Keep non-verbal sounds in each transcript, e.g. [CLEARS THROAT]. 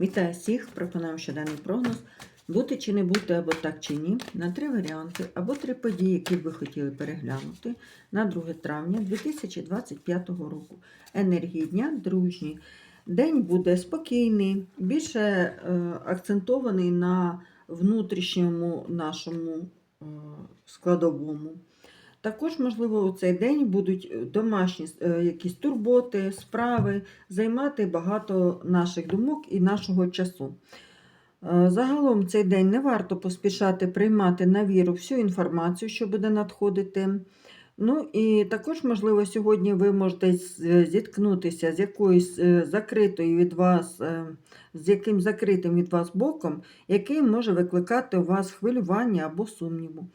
Вітаю всіх! Пропонуємо щоденний прогноз. Бути чи не бути, або так чи ні, на три варіанти, або три події, які б ви хотіли переглянути на 2 травня 2025 року. Енергії дня дружні. День буде спокійний, більше е, акцентований на внутрішньому нашому е, складовому. Також, можливо, у цей день будуть домашні е, якісь турботи, справи, займати багато наших думок і нашого часу. Е, Загалом цей день не варто поспішати приймати на віру всю інформацію, що буде надходити. Ну і також, можливо, сьогодні ви можете зіткнутися з якоюсь е, закритою від вас, е, з яким закритим від вас боком, який може викликати у вас хвилювання або сумніву.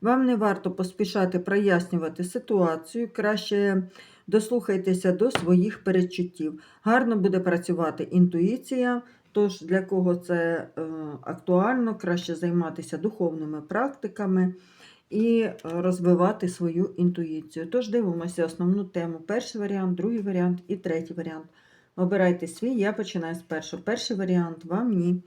Вам не варто поспішати прояснювати ситуацію, краще дослухайтеся до своїх передчуттів. Гарно буде працювати інтуїція, тож для кого це е, актуально, краще займатися духовними практиками і е, розвивати свою інтуїцію. Тож дивимося основну тему. Перший варіант, другий варіант і третій варіант. Обирайте свій, я починаю з першого. Перший варіант вам ні.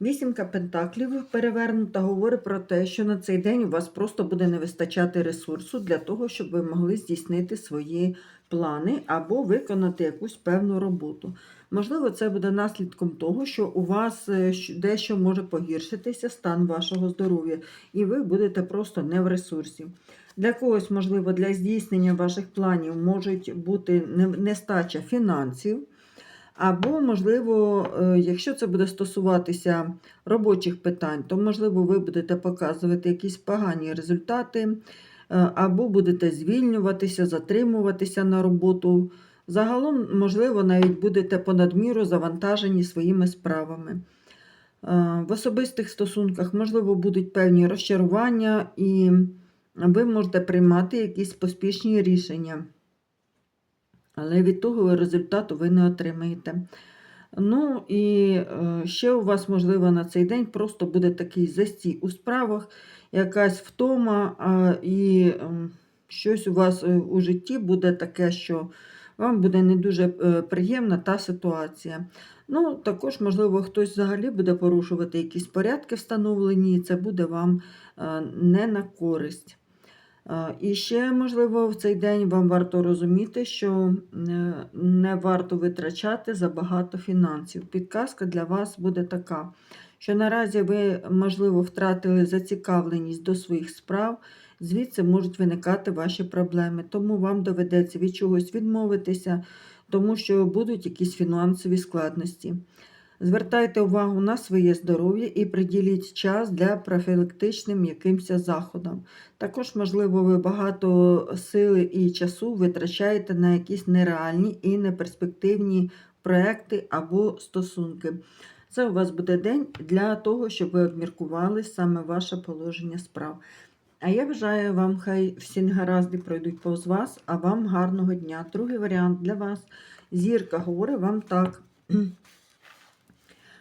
Вісімка пентаклів перевернута говорить про те, що на цей день у вас просто буде не вистачати ресурсу для того, щоб ви могли здійснити свої плани або виконати якусь певну роботу. Можливо, це буде наслідком того, що у вас е, дещо може погіршитися стан вашого здоров'я, і ви будете просто не в ресурсі. Для когось, можливо, для здійснення ваших планів можуть бути нестача фінансів. Або, можливо, е, якщо це буде стосуватися робочих питань, то, можливо, ви будете показувати якісь погані результати, е, або будете звільнюватися, затримуватися на роботу. Загалом, можливо, навіть будете понадміру завантажені своїми справами. Е, В особистих стосунках, можливо, будуть певні розчарування, і ви можете приймати якісь поспішні рішення але від того результату ви не отримаєте. Ну і е, ще у вас, можливо, на цей день просто буде такий застій у справах, якась втома, і ем, щось у вас е, у житті буде таке, що вам буде не дуже е, приємна та ситуація. Ну, також, можливо, хтось взагалі буде порушувати якісь порядки встановлені, і це буде вам не на користь. Е, І ще, можливо, в цей день вам варто розуміти, що е, не варто витрачати забагато фінансів. Підказка для вас буде така, що наразі ви, можливо, втратили зацікавленість до своїх справ, звідси можуть виникати ваші проблеми. Тому вам доведеться від чогось відмовитися, тому що будуть якісь фінансові складності. Звертайте увагу на своє здоров'я і приділіть час для профілактичним якимось заходам. Також, можливо, ви багато сили і часу витрачаєте на якісь нереальні і неперспективні проекти або стосунки. Це у вас буде день для того, щоб ви обміркували саме ваше положення справ. А я бажаю вам, хай всі негаразди пройдуть повз вас, а вам гарного дня. Другий варіант для вас. Зірка говорить вам так.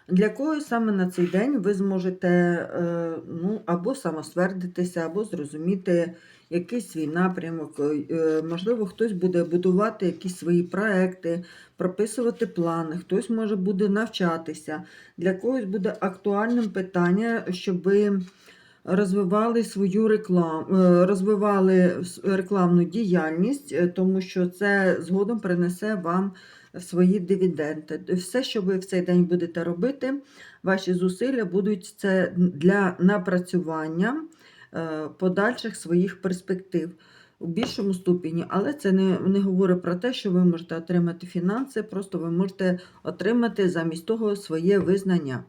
Для когось саме на цей день ви зможете е, ну, або самосвердитися, або зрозуміти якийсь свій напрямок. Е, Можливо, хтось буде будувати якісь свої проекти, прописувати плани, хтось може буде навчатися. Для когось буде актуальним питання, щоб ви розвивали свою рекламу, розвивали рекламну діяльність, е, тому що це згодом принесе вам свої дивіденди. Все, що ви в цей день будете робити, ваші зусилля будуть це для напрацювання е, подальших своїх перспектив у більшому ступені, але це не, не говорить про те, що ви можете отримати фінанси, просто ви можете отримати замість того своє визнання.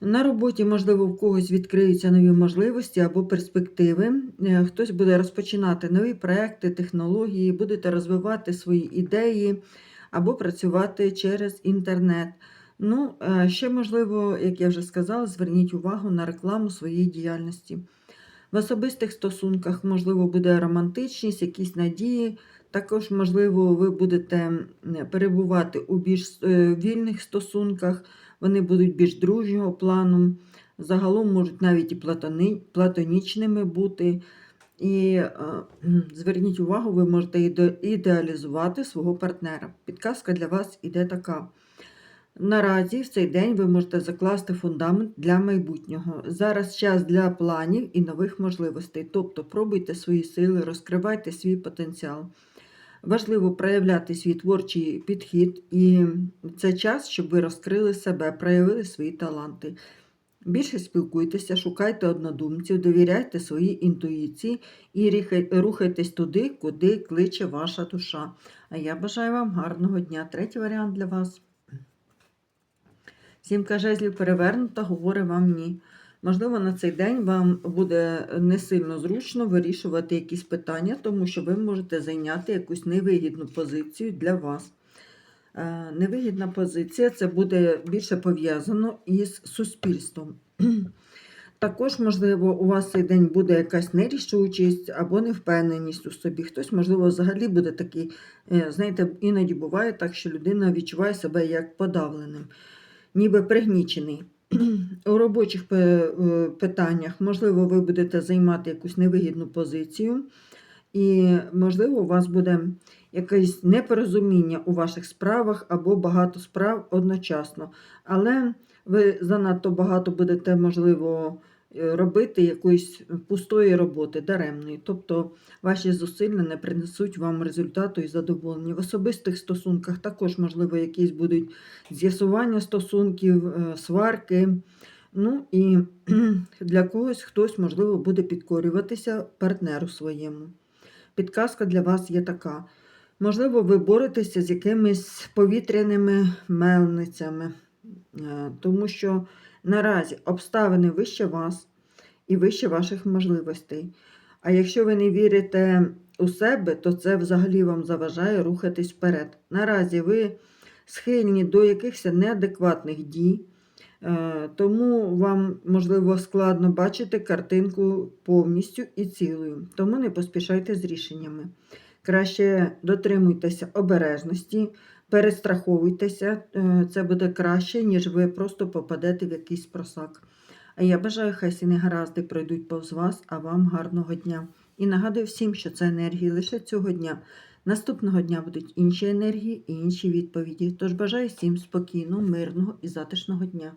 На роботі, можливо, в когось відкриються нові можливості або перспективи. Е, Хтось буде розпочинати нові проекти, технології, будете розвивати свої ідеї або працювати через інтернет. Ну, е, ще можливо, як я вже сказала, зверніть увагу на рекламу своєї діяльності. В особистих стосунках, можливо, буде романтичність, якісь надії. Також, можливо, ви будете перебувати у більш е, вільних стосунках, вони будуть більш дружнього плану, загалом можуть навіть і платонічними бути. І е, зверніть увагу, ви можете ідеалізувати свого партнера. Підказка для вас іде така. Наразі в цей день ви можете закласти фундамент для майбутнього. Зараз час для планів і нових можливостей. Тобто пробуйте свої сили, розкривайте свій потенціал. Важливо проявляти свій творчий підхід, і це час, щоб ви розкрили себе, проявили свої таланти. Більше спілкуйтеся, шукайте однодумців, довіряйте своїй інтуїції і рухайтесь туди, куди кличе ваша душа. А я бажаю вам гарного дня. Третій варіант для вас. Сімка жезлів перевернута, говорить вам ні. Можливо, на цей день вам буде не сильно зручно вирішувати якісь питання, тому що ви можете зайняти якусь невигідну позицію для вас. Е, Невигідна позиція це буде більше пов'язано із суспільством. [CLEARS THROAT] Також, можливо, у вас цей день буде якась нерішучість або невпевненість у собі. Хтось, можливо, взагалі буде такий, е, знаєте, іноді буває так, що людина відчуває себе як подавленим, ніби пригнічений. [CLEARS THROAT] У робочих е, питаннях, можливо, ви будете займати якусь невигідну позицію, і, можливо, у вас буде якесь непорозуміння у ваших справах або багато справ одночасно. Але ви занадто багато будете, можливо, е, робити якоїсь пустої роботи, даремної. Тобто ваші зусилля не принесуть вам результату і задоволення. В особистих стосунках також, можливо, якісь будуть з'ясування стосунків, е, сварки. Ну і [CLEARS THROAT] для когось хтось, можливо, буде підкорюватися партнеру своєму. Підказка для вас є така. Можливо, ви боретеся з якимись повітряними мельницями, е, тому що наразі обставини вище вас і вище ваших можливостей. А якщо ви не вірите у себе, то це взагалі вам заважає рухатись вперед. Наразі ви схильні до якихось неадекватних дій, тому вам, можливо, складно бачити картинку повністю і цілою. Тому не поспішайте з рішеннями. Краще дотримуйтеся обережності, перестраховуйтеся, е, це буде краще, ніж ви просто попадете в якийсь просак. А я бажаю, хай всі негаразди пройдуть повз вас, а вам гарного дня. І нагадую всім, що це енергії лише цього дня. Наступного дня будуть інші енергії і інші відповіді. Тож бажаю всім спокійного, мирного і затишного дня.